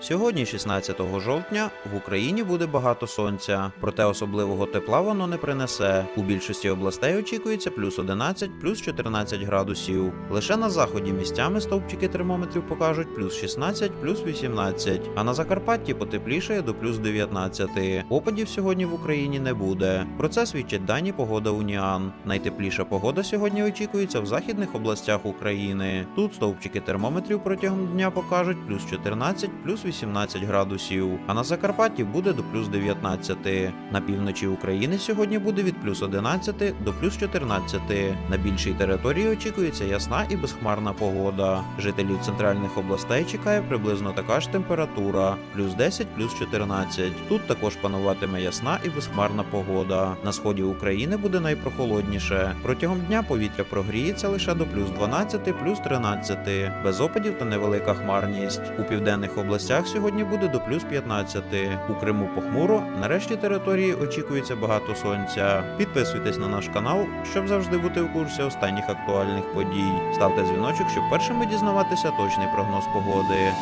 Сьогодні, 16 жовтня, в Україні буде багато сонця, проте особливого тепла воно не принесе. У більшості областей очікується плюс 11, плюс 14 градусів. Лише на заході місцями стовпчики термометрів покажуть плюс 16, плюс 18, а на Закарпатті потеплішає до плюс 19. Опадів сьогодні в Україні не буде. Про це свідчать дані погода Уніан. Найтепліша погода сьогодні очікується в західних областях України. Тут стовпчики термометрів протягом дня покажуть плюс 14, плюс 18 градусів, а на Закарпатті буде до плюс 19. На півночі України сьогодні буде від плюс 11 до плюс 14. На більшій території очікується ясна і безхмарна погода. Жителів центральних областей чекає приблизно така ж температура плюс 10, плюс 14. Тут також пануватиме ясна і безхмарна погода. На сході України буде найпрохолодніше. Протягом дня повітря прогріється лише до плюс 12, плюс 13, без опадів та невелика хмарність. У південних областях сьогодні буде до плюс 15. У Криму похмуро. Нарешті території очікується багато сонця. Підписуйтесь на наш канал, щоб завжди бути у курсі останніх актуальних подій. Ставте дзвіночок, щоб першими дізнаватися точний прогноз погоди.